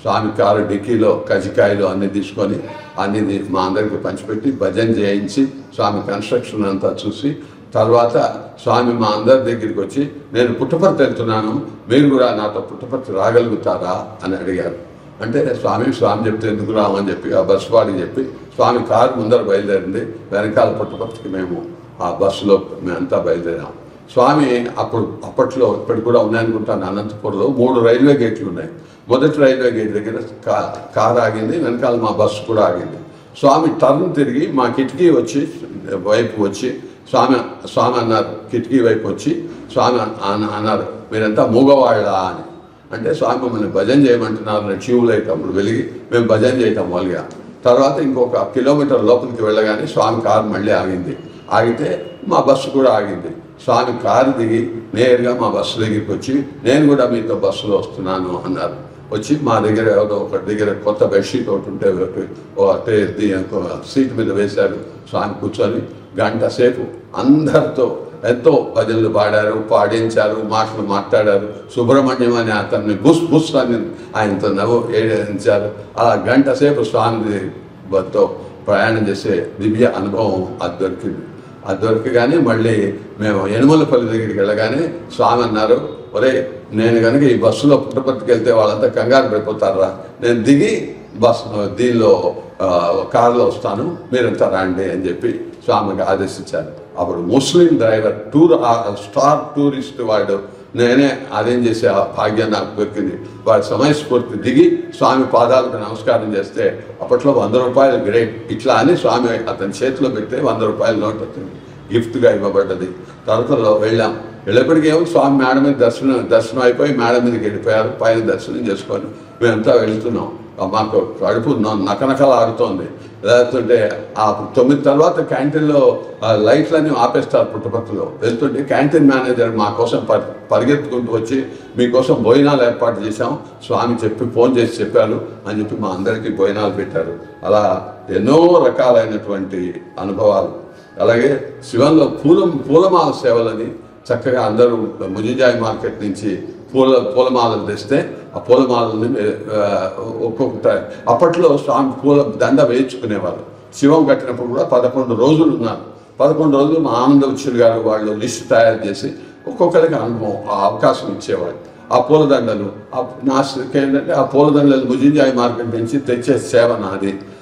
స్వామి car డిక్కీలో కజికాయలు అన్ని తీసుకొని అన్ని మా అందరికి పంచిపెట్టి భజన చేయించి స్వామి కన్స్ట్రక్షన్ అంతా చూసి తర్వాత స్వామి మా అందరి దగ్గరికి వచ్చి నేను పుట్టపర్తి వెళ్తున్నాను మీరు కూడా నాతో పుట్టపర్తి రాగలుగుతారా? అని అడిగారు. అంటే స్వామి స్వామి చెప్తే ఎందుకు రామని చెప్పి ఆ బస్సు వాడికి చెప్పి స్వామి కారు ముందర బయలుదేరింది వెనకాల పుట్టపర్తికి మేము ఆ బస్సులో మేమంతా బయలుదేరాం. స్వామి అప్పుడు అప్పట్లో ఇప్పటికి కూడా ఉన్నాయనుకుంటాను. అనంతపూర్లో మూడు రైల్వే గేట్లు ఉన్నాయి. మొదటి రైల్వే గేట్ దగ్గర కా కార్ ఆగింది వెనకాల మా బస్సు కూడా ఆగింది. స్వామి టర్న్ తిరిగి మా కిటికీ వచ్చి వైపు వచ్చి స్వామి స్వామి అన్నారు కిటికీ వైపు వచ్చి స్వామి అన్నారు మీరంతా మూగవాళ్ళ అని. అంటే స్వామి మమ్మల్ని భజన చేయమంటున్నారు ట్యూబ్ లైట్ అప్పుడు వెలిగి మేము భజన చేయటం మొదలుగా. తర్వాత ఇంకొక కిలోమీటర్ లోపలికి వెళ్ళగానే స్వామి కారు మళ్ళీ ఆగింది. ఆగితే మా బస్సు కూడా ఆగింది. స్వామి కారు దిగి నేరుగా మా బస్సు దగ్గరికి వచ్చి నేను కూడా మీతో బస్సులో వస్తున్నాను అన్నారు. వచ్చి మా దగ్గర ఎవరో ఒకటి దగ్గర కొత్త బెడ్షీట్ ఒకటి ఉంటే ఓ అట్టే ఇంకో సీట్ మీద వేశారు స్వామి కూర్చొని. గంట సేపు అందరితో ఎంతో భజనలు పాడారు పాడించారు మాటలు మాట్లాడారు. సుబ్రహ్మణ్యం అని అతన్ని బుస్ బుస్ అని ఆయనతో నవ్వు ఏడించారు. అలా గంట సేపు స్వామితో ప్రయాణం చేసే దివ్య అనుభవం అది దొరికింది. అది దొరకగానే మళ్ళీ మేము యనుమలపల్లి దగ్గరికి వెళ్ళగానే స్వామి అన్నారు ఒరే నేను కనుక ఈ బస్సులో పుట్టపర్తికి వెళ్తే వాళ్ళంతా కంగారు పడిపోతారా? నేను దిగి బస్ దీనిలో కారులో వస్తాను మీరంతా రండి అని చెప్పి స్వామికి ఆదేశించారు. అప్పుడు Muslim driver tour star tourist వాడు నేనే అదేం చేసే ఆ భాగ్యం నాకు దొరికింది. వాడి సమయస్ఫూర్తి దిగి స్వామి పాదాలకు నమస్కారం చేస్తే అప్పట్లో వంద రూపాయలు గ్రేట్. ఇట్లా అని స్వామి అతని చేతిలో పెడితే వంద రూపాయల నోట్ వచ్చింది. గిఫ్ట్గా ఇవ్వబడ్డది. తర్వాతలో వెళ్ళాం. వెళ్ళేప్పటికేమో స్వామి మేడ మీద దర్శనం దర్శనం అయిపోయి మేడ మీదకి వెళ్ళిపోయారు. పైన దర్శనం చేసుకొని మేమంతా వెళ్తున్నాం. మాకు కడుపు నకనకలు ఆడుతోంది లేకపోతే ఆ తొమ్మిది తర్వాత క్యాంటీన్లో లైట్లన్నీ ఆపేస్తారు పుట్టపర్తిలో. వెళ్తుంటే క్యాంటీన్ మేనేజర్ మా కోసం పరిగెత్తుకుంటూ వచ్చి మీకోసం భోజనాలు ఏర్పాటు చేశాం. స్వామి చెప్పి ఫోన్ చేసి చెప్పారు అని చెప్పి మా అందరికీ భోజనాలు పెట్టారు. అలా ఎన్నో రకాలైనటువంటి అనుభవాలు. అలాగే శివంలో పూల పూలమాల సేవలని చక్కగా అందరూ ముజిజాయి మార్కెట్ నుంచి పూల పూలమాలలు తెస్తే ఆ పూలమాలని ఒక్కొక్క అప్పట్లో స్వామి పూల దండ వేయించుకునేవారు శివం కట్టినప్పుడు కూడా పదకొండు రోజులు ఉన్నారు. పదకొండు రోజులు మా ఆనంద ఉచ్చులు గారు వాళ్ళు లిస్ట్ తయారు చేసి ఒక్కొక్కరికి అనుభవం ఆ అవకాశం ఇచ్చేవాడు ఆ పూలదండలు ఆ నా ఏంటంటే ఆ పూలదండలు ముజింజాయి మార్కెట్ నుంచి తెచ్చే సేవ నాది.